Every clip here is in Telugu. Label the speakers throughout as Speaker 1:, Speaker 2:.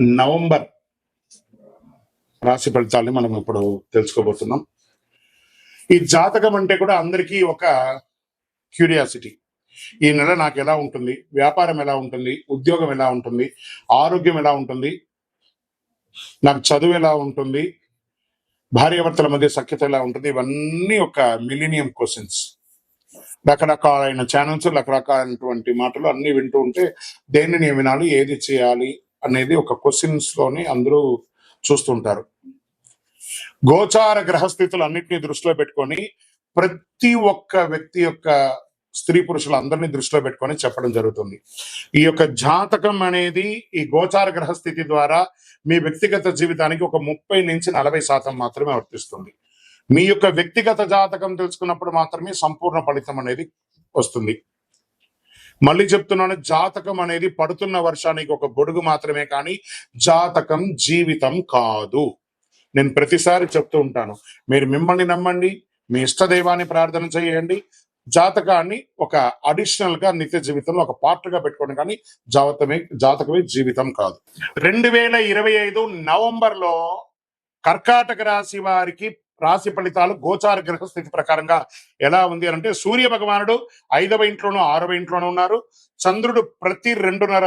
Speaker 1: నవంబర్ రాశి ఫలితాలని మనం ఇప్పుడు తెలుసుకోబోతున్నాం. ఈ జాతకం అంటే కూడా అందరికీ ఒక క్యూరియాసిటీ. ఈ నెల నాకు ఎలా ఉంటుంది? వ్యాపారం ఎలా ఉంటుంది? ఉద్యోగం ఎలా ఉంటుంది? ఆరోగ్యం ఎలా ఉంటుంది? నాకు చదువు ఎలా ఉంటుంది? భార్యాభర్తల మధ్య సఖ్యత ఎలా ఉంటుంది? ఇవన్నీ ఒక మిలీనియం క్వశ్చన్స్. రకరకాలైన ఛానల్స్ రకరకాలైనటువంటి మాటలు అన్ని వింటూ ఉంటే దేన్ని నేను వినాలి ఏది చేయాలి అనేది ఒక క్వశ్చన్స్లోని అందరూ చూస్తుంటారు. గోచార గ్రహస్థితులు అన్నింటినీ దృష్టిలో పెట్టుకొని ప్రతి ఒక్క వ్యక్తి యొక్క స్త్రీ పురుషులు అందరినీ దృష్టిలో పెట్టుకొని చెప్పడం జరుగుతుంది. ఈ యొక్క జాతకం అనేది ఈ గోచార గ్రహస్థితి ద్వారా మీ వ్యక్తిగత జీవితానికి ఒక ముప్పై నుంచి నలభై శాతం మాత్రమే వర్తిస్తుంది. మీ యొక్క వ్యక్తిగత జాతకం తెలుసుకున్నప్పుడు మాత్రమే సంపూర్ణ ఫలితం అనేది వస్తుంది. మళ్ళీ చెప్తున్నాను జాతకం అనేది పడుతున్న వర్షానికి ఒక గొడుగు మాత్రమే కానీ జాతకం జీవితం కాదు. నేను ప్రతిసారి చెప్తూ ఉంటాను మీరు మిమ్మల్ని నమ్మండి మీ ఇష్టదైవాన్ని ప్రార్థన చేయండి. జాతకాన్ని ఒక అడిషనల్గా నిత్య జీవితంలో ఒక పార్ట్గా పెట్టుకోండి కానీ జాతమే జాతకమే జీవితం కాదు. రెండు వేల ఇరవై ఐదు నవంబర్లో కర్కాటక రాశి వారికి రాశి ఫలితాలు గోచార గ్రహ స్థితి ప్రకారంగా ఎలా ఉంది అని అంటే సూర్య భగవానుడు ఐదవ ఇంట్లోనూ ఆరవ ఇంట్లోనూ ఉన్నారు. చంద్రుడు ప్రతి రెండున్నర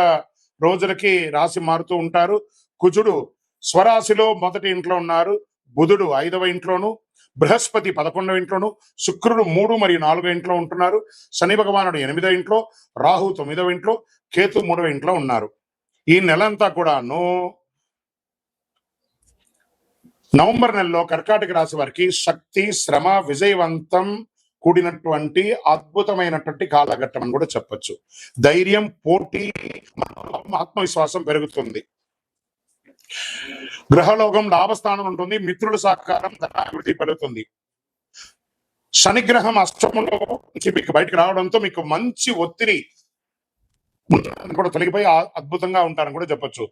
Speaker 1: రోజులకి రాశి మారుతూ ఉంటారు. కుజుడు స్వరాశిలో మొదటి ఇంట్లో ఉన్నారు. బుధుడు ఐదవ ఇంట్లోను బృహస్పతి పదకొండవ ఇంట్లోను శుక్రుడు మూడు మరియు నాలుగో ఇంట్లో ఉంటున్నారు. శని భగవానుడు ఎనిమిదవ ఇంట్లో రాహు తొమ్మిదవ ఇంట్లో కేతు మూడవ ఇంట్లో ఉన్నారు. ఈ నెలంతా కూడాను నవంబర్ నెలలో కర్కాటక రాశి వారికి శక్తి శ్రమ విజయవంతం కూడినటువంటి అద్భుతమైనటువంటి కాలఘట్టం అని కూడా చెప్పొచ్చు. ధైర్యం పోటీ ఆత్మవిశ్వాసం పెరుగుతుంది. గ్రహలోకం లాభస్థానం ఉంటుంది మిత్రుల సహకారం ధనాభివృద్ధి పెరుగుతుంది. శనిగ్రహం అష్టములో నుంచి మీకు బయటకు రావడంతో మీకు మంచి ఒత్తిడి కూడా తొలగిపోయి అద్భుతంగా ఉంటారని కూడా చెప్పొచ్చు.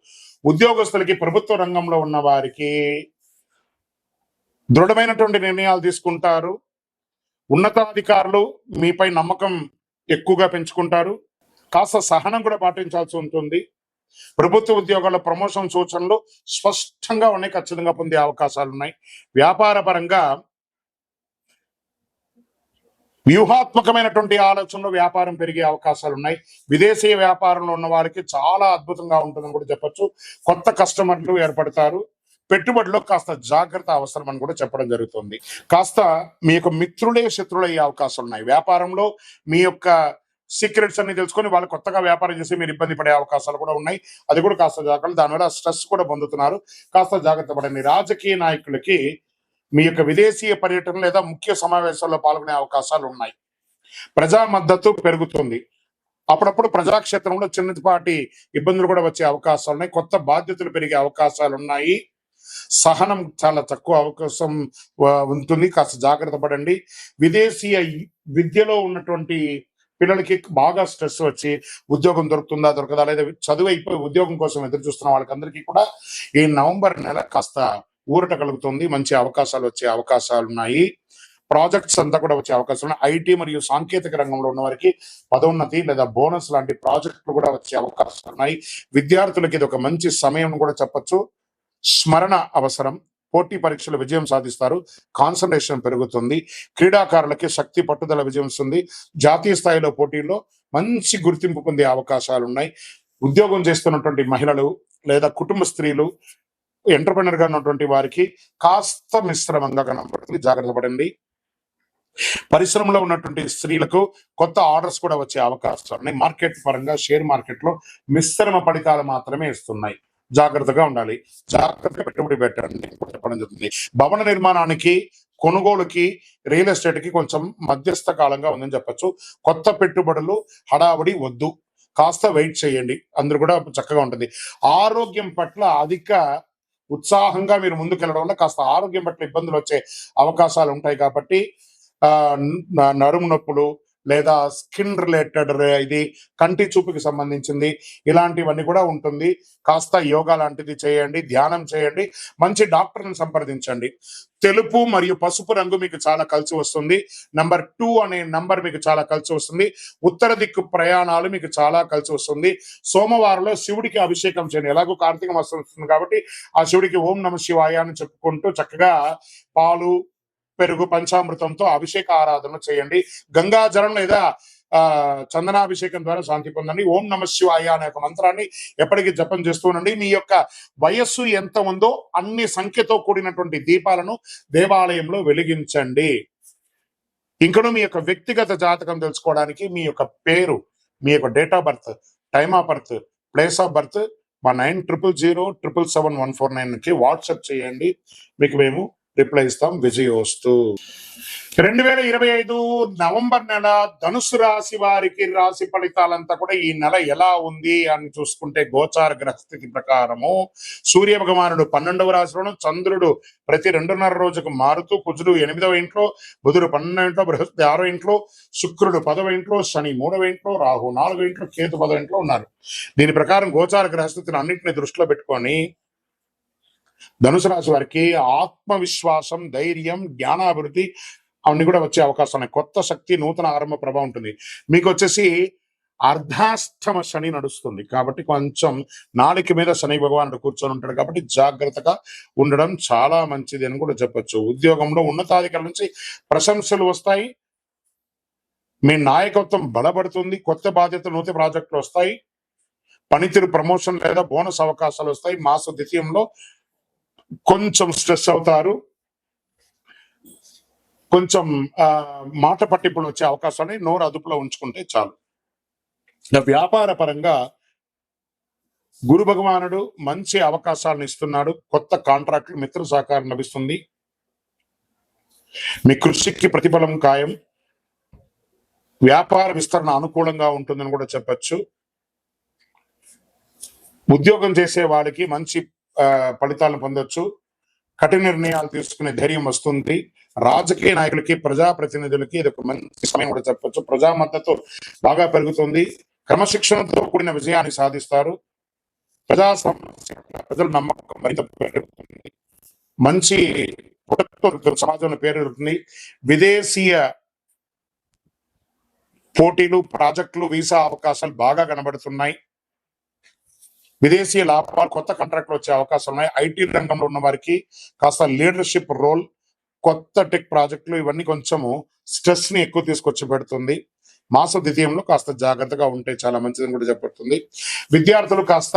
Speaker 1: ఉద్యోగస్తులకి ప్రభుత్వ రంగంలో ఉన్న వారికి దృఢమైనటువంటి నిర్ణయాలు తీసుకుంటారు. ఉన్నతాధికారులు మీపై నమ్మకం ఎక్కువగా పెంచుకుంటారు. కాస్త సహనం కూడా పాటించాల్సి ఉంటుంది. ప్రభుత్వ ఉద్యోగాల్లో ప్రమోషన్ సూచనలు స్పష్టంగా ఉన్నాయి ఖచ్చితంగా పొందే అవకాశాలు ఉన్నాయి. వ్యాపార పరంగా వ్యూహాత్మకమైనటువంటి ఆలోచనలో వ్యాపారం పెరిగే అవకాశాలు ఉన్నాయి. విదేశీ వ్యాపారంలో ఉన్న వారికి చాలా అద్భుతంగా ఉంటుందని కూడా చెప్పొచ్చు. కొత్త కస్టమర్లు ఏర్పడతారు. పెట్టుబడిలో కాస్త జాగ్రత్త అవసరం అని కూడా చెప్పడం జరుగుతుంది. కాస్త మీ యొక్క మిత్రులే శత్రులయ్యే అవకాశాలు ఉన్నాయి. వ్యాపారంలో మీ యొక్క సీక్రెట్స్ అన్ని తెలుసుకొని వాళ్ళు కొత్తగా వ్యాపారం చేసి మీరు ఇబ్బంది పడే అవకాశాలు కూడా ఉన్నాయి. అది కూడా కాస్త జాగ్రత్త దానివల్ల స్ట్రెస్ కూడా పొందుతున్నారు. కాస్త జాగ్రత్త పడండి. రాజకీయ నాయకులకి మీ యొక్క విదేశీయ పర్యటన లేదా ముఖ్య సమావేశాల్లో పాల్గొనే అవకాశాలు ఉన్నాయి. ప్రజా మద్దతు పెరుగుతుంది. అప్పుడప్పుడు ప్రజాక్షేత్రంలో చిన్నపాటి ఇబ్బందులు కూడా వచ్చే అవకాశాలు ఉన్నాయి. కొత్త బాధ్యతలు పెరిగే అవకాశాలు ఉన్నాయి. సహనం చాలా తక్కువ అవకాశం ఉంటుంది. కాస్త జాగ్రత్త పడండి. విదేశీయ విద్యలో ఉన్నటువంటి పిల్లలకి బాగా స్ట్రెస్ వచ్చి ఉద్యోగం దొరుకుతుందా దొరకదా లేదా చదువు అయిపోయి ఉద్యోగం కోసం ఎదురు చూస్తున్న వాళ్ళకందరికీ కూడా ఈ నవంబర్ నెల కాస్త ఊరట కలుగుతుంది. మంచి అవకాశాలు వచ్చే అవకాశాలు ఉన్నాయి. ప్రాజెక్ట్స్ అంతా కూడా వచ్చే అవకాశాలు ఉన్నాయి. ఐటీ మరియు సాంకేతిక రంగంలో ఉన్న వారికి పదోన్నతి లేదా బోనస్ లాంటి ప్రాజెక్టులు కూడా వచ్చే అవకాశాలు ఉన్నాయి. విద్యార్థులకి ఇది ఒక మంచి సమయం కూడా చెప్పొచ్చు. స్మరణ అవసరం. పోటీ పరీక్షలు విజయం సాధిస్తారు. కాన్సన్ట్రేషన్ పెరుగుతుంది. క్రీడాకారులకి శక్తి పట్టుదల విజయం వస్తుంది. జాతీయ స్థాయిలో పోటీల్లో మంచి గుర్తింపు పొందే అవకాశాలు ఉన్నాయి ఉద్యోగం చేస్తున్నటువంటి మహిళలు లేదా కుటుంబ స్త్రీలు ఎంటర్ప్రినర్గా ఉన్నటువంటి వారికి కాస్త మిశ్రమంగా కనబడుతుంది. జాగ్రత్త పడండి. పరిశ్రమలో ఉన్నటువంటి స్త్రీలకు కొత్త ఆర్డర్స్ కూడా వచ్చే అవకాశాలు ఉన్నాయి మార్కెట్ పరంగా షేర్ మార్కెట్లో మిశ్రమ ఫలితాలు మాత్రమే ఇస్తున్నాయి జాగ్రత్తగా ఉండాలి. జాగ్రత్తగా పెట్టుబడి పెట్టండి. చెప్పడం జరుగుతుంది. భవన నిర్మాణానికి కొనుగోలుకి రియల్ ఎస్టేట్కి కొంచెం మధ్యస్థ కాలంగా ఉందని చెప్పొచ్చు. కొత్త పెట్టుబడులు హడావడి వద్దు. కాస్త వెయిట్ చేయండి. అందరూ కూడా చక్కగా ఉంటుంది. ఆరోగ్యం పట్ల అధిక ఉత్సాహంగా మీరు ముందుకెళ్ళడం వల్ల కాస్త ఆరోగ్యం పట్ల ఇబ్బందులు వచ్చే అవకాశాలు ఉంటాయి కాబట్టి ఆ నడుము నొప్పులు లేదా స్కిన్ రిలేటెడ్ ఇది కంటి చూపుకి సంబంధించింది ఇలాంటివన్నీ కూడా ఉంటుంది. కాస్త యోగా లాంటిది చేయండి ధ్యానం చేయండి మంచి డాక్టర్ని సంప్రదించండి. తెలుపు మరియు పసుపు రంగు మీకు చాలా కలిసి వస్తుంది. నంబర్ టూ అనే నంబర్ మీకు చాలా కలిసి వస్తుంది. ఉత్తర దిక్కు ప్రయాణాలు మీకు చాలా కలిసి వస్తుంది. సోమవారంలో శివుడికి అభిషేకం చేయండి. ఎలాగో కార్తీక మాసం వస్తుంది కాబట్టి ఆ శివుడికి ఓం నమ శివాయ అని చెప్పుకుంటూ చక్కగా పాలు పెరుగు పంచామృతంతో అభిషేక ఆరాధన చేయండి గంగాజలం లేదా ఆ చందనాభిషేకం ద్వారా శాంతి పొందండి. ఓం నమ శివాయ అనే ఒక మంత్రాన్ని ఎప్పటికీ జపం చేస్తూ ఉండండి. మీ యొక్క వయస్సు ఎంత ఉందో అన్ని సంఖ్యతో కూడినటువంటి దీపాలను దేవాలయంలో వెలిగించండి. ఇంకను మీ యొక్క వ్యక్తిగత జాతకం తెలుసుకోవడానికి మీ యొక్క పేరు మీ యొక్క date of birth time of birth place of birth మా nine triple zero triple seven one four నైన్కి వాట్సాప్ చేయండి. మీకు మేము రిప్లై ఇస్తాం విజయోస్తు. రెండు వేల ఇరవై ఐదు నవంబర్ నెల ధనుసు రాశి వారికి రాశి ఫలితాలంతా కూడా ఈ నెల ఎలా ఉంది అని చూసుకుంటే గోచార గ్రహస్థితి ప్రకారము సూర్య భగవానుడు పన్నెండవ రాశిలోను చంద్రుడు ప్రతి రెండున్నర రోజుకు మారుతూ కుజుడు ఎనిమిదవ ఇంట్లో బుధుడు పన్నెండవ ఇంట్లో బృహస్పతి ఆరో ఇంట్లో శుక్రుడు పదవ ఇంట్లో శని మూడవ ఇంట్లో రాహు నాలుగో ఇంట్లో కేతు పదవ ఇంట్లో ఉన్నారు. దీని ప్రకారం గోచార గ్రహస్థితిని అన్నింటిని దృష్టిలో పెట్టుకొని ధనుసు రాశి వారికి ఆత్మవిశ్వాసం ధైర్యం జ్ఞానాభివృద్ధి అవన్నీ కూడా వచ్చే అవకాశం ఉన్నాయి. కొత్త శక్తి నూతన ఆరంభ ప్రభావం ఉంటుంది. మీకు వచ్చేసి అర్ధాష్టమ శని నడుస్తుంది. కాబట్టి కొంచెం నాలుక మీద శని భగవానుడు కూర్చొని ఉంటాడు కాబట్టి జాగ్రత్తగా ఉండడం చాలా మంచిది అని కూడా చెప్పొచ్చు. ఉద్యోగంలో ఉన్నతాధికారుల నుంచి ప్రశంసలు వస్తాయి. మీ నాయకత్వం బలపడుతుంది. కొత్త బాధ్యతలు నూతన ప్రాజెక్టులు వస్తాయి. పనితీరు ప్రమోషన్ లేదా బోనస్ అవకాశాలు వస్తాయి. మాస ద్వితీయంలో కొంచెం స్ట్రెస్ అవుతారు. కొంచెం మాట పట్టింపులు వచ్చే అవకాశాన్ని నోరు అదుపులో ఉంచుకుంటే చాలు. వ్యాపార పరంగా గురు భగవానుడు మంచి అవకాశాలను ఇస్తున్నాడు. కొత్త కాంట్రాక్టులు మిత్ర సహకారం లభిస్తుంది. మీ కృషికి ప్రతిఫలం ఖాయం. వ్యాపార విస్తరణ అనుకూలంగా ఉంటుందని కూడా చెప్పచ్చు. ఉద్యోగం చేసే వాళ్ళకి మంచి ఫలితాలను పొందొచ్చు. కఠిన నిర్ణయాలు తీసుకునే ధైర్యం వస్తుంది. రాజకీయ నాయకులకి ప్రజా ప్రతినిధులకి ఇది ఒక మంచి సమయం కూడా చెప్పచ్చు. ప్రజా మద్దతు బాగా పెరుగుతుంది. క్రమశిక్షణతో కూడిన విజయాన్ని సాధిస్తారు. ప్రజా ప్రజల నమ్మకం మరింత పెరుగుతుంది. మంచి సమాజంలో పేరు పెరుగుతుంది విదేశీయ పోటీలు ప్రాజెక్టులు వీసా అవకాశాలు బాగా కనబడుతున్నాయి. విదేశీ లాభాలు కొత్త కాంట్రాక్ట్లు వచ్చే అవకాశాలు ఉన్నాయి. ఐటీ రంగంలో ఉన్న వారికి కాస్త లీడర్షిప్ రోల్ కొత్త టెక్ ప్రాజెక్టులు ఇవన్నీ కొంచెము స్ట్రెస్ని ఎక్కువ తీసుకొచ్చి పెడుతుంది. మాస ద్వితీయంలో కాస్త జాగ్రత్తగా ఉంటే చాలా మంచిదని కూడా చెప్పబడుతుంది. విద్యార్థులు కాస్త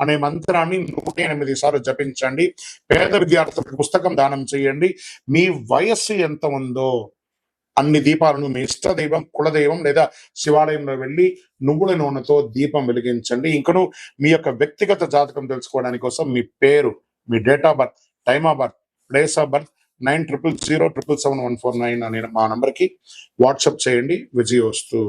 Speaker 1: అనే మంత్రాన్ని నూట ఎనిమిది సార్లు జపించండి. పేద విద్యార్థులకు పుస్తకం దానం చేయండి. మీ వయస్సు ఎంత ఉందో అన్ని దీపాలను మీ ఇష్ట దైవం కులదైవం లేదా శివాలయంలో వెళ్ళి నువ్వుల నూనెతో దీపం వెలిగించండి. ఇంకను మీ యొక్క వ్యక్తిగత జాతకం తెలుసుకోవడానికి కోసం మీ పేరు మీ date of birth time of birth place of birth nine triple zero triple seven one four nine అనే మా నంబర్కి వాట్సాప్ చేయండి. విజయోస్తు.